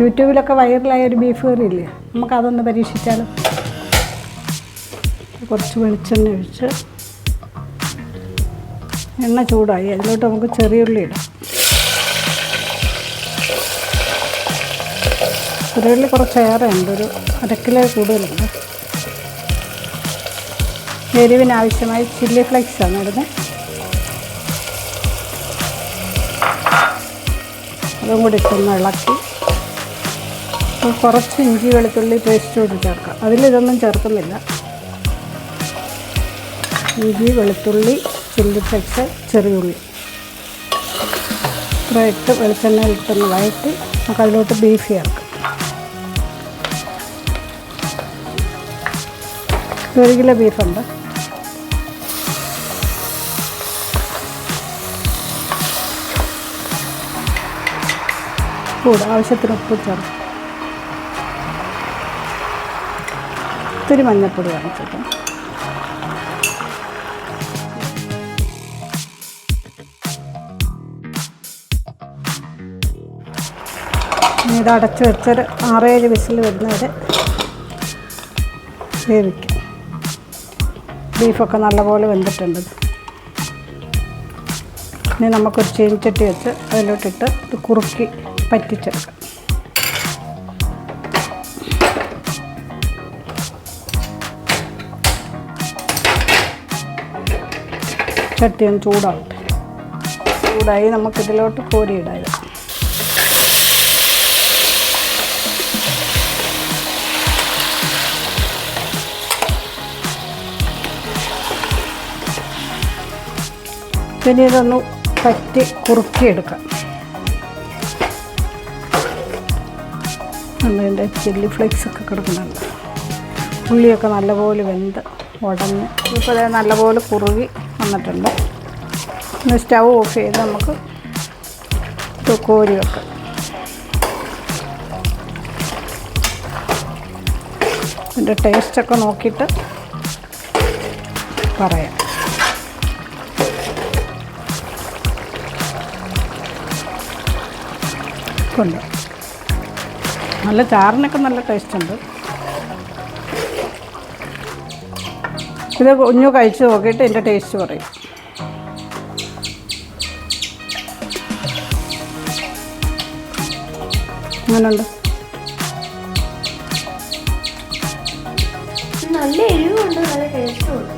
യൂട്യൂബിലൊക്കെ വൈറലായ ഒരു ബീഫ് കറി ഇല്ലേ നമുക്കതൊന്ന് പരീക്ഷിച്ചാലും? കുറച്ച് വെളിച്ചെണ്ണ ഒഴിച്ച് എണ്ണ ചൂടായി. അതിലോട്ട് നമുക്ക് ചെറിയുള്ളി ഇടാം. ചെറിയുള്ളി കുറച്ച് ഏറെ ഉണ്ട്. ഒരു അരക്കിലോ കൂടുതലുണ്ട്. എരിവിനാവശ്യമായ ചില്ലി ഫ്ലേക്സ് ആണ് ഇടുന്നത് അതും കൂടി ഇട്ടൊന്ന് ഇളക്കി. അപ്പോൾ കുറച്ച് ഇഞ്ചി വെളുത്തുള്ളി പേസ്റ്റ് കൂടി ചേർക്കാം. അതിലിതൊന്നും ചേർക്കുന്നില്ല. ഇഞ്ചി വെളുത്തുള്ളി ചില്ലി ഫ്ലെക്സ് ചെറിയുള്ളി ഇട്ട് വെളിച്ചെണ്ണ വഴറ്റി നമുക്ക് അതിലോട്ട് ബീഫ് ചേർക്കാം. ഒരു കിലോ ബീഫുണ്ട് കൂടെ ആവശ്യത്തിന് ഉപ്പ് ചേർക്കും. ഇത്തിരി മഞ്ഞൾപ്പൊടി വാങ്ങിച്ചിട്ട്. ഇത് അടച്ചു വെച്ചൊരു ആറേഴ് വിസിൽ വരുന്നവരെ വേവിക്കും. ബീഫൊക്കെ നല്ലപോലെ വെന്തിട്ടുണ്ട്. ഇനി നമുക്കൊരു ചീനിച്ചട്ടി വെച്ച് അതിലോട്ടിട്ട് കുറുക്കി പറ്റിച്ചെടുക്കാം. ചട്ടി ഒന്ന് ചൂടാവട്ടെ. ചൂടായി നമുക്കിതിലോട്ട് കോരി ഇടാം പിന്നെ ഇതൊന്ന് പറ്റി കുറുക്കിയെടുക്കാം. അതിന്റെ ചില്ലി ഫ്ലേക്സ് ഒക്കെ കിടക്കുന്നുണ്ട്. ഉള്ളിയൊക്കെ നല്ലപോലെ വെന്ത് ഉടഞ്ഞ്. ഇപ്പോൾ നല്ലപോലെ കുറുകി വന്നിട്ടുണ്ട്. ഇന്ന് സ്റ്റൗ ഓഫ് ചെയ്ത് നമുക്ക് കോരി വെക്കാം. ഇതിന്റെ ടേസ്റ്റൊക്കെ നോക്കിയിട്ട് പറയാം. കൊണ്ട് നല്ല ചാറിനൊക്കെ നല്ല ടേസ്റ്റ് ഉണ്ട്. ഇത് കുഞ്ഞു കഴിച്ച് നോക്കിയിട്ട് എന്റെ ടേസ്റ്റ് പറയും. അങ്ങനെയുണ്ട് നല്ല എരിവുണ്ട് നല്ല ടേസ്റ്റും ഉണ്ട്.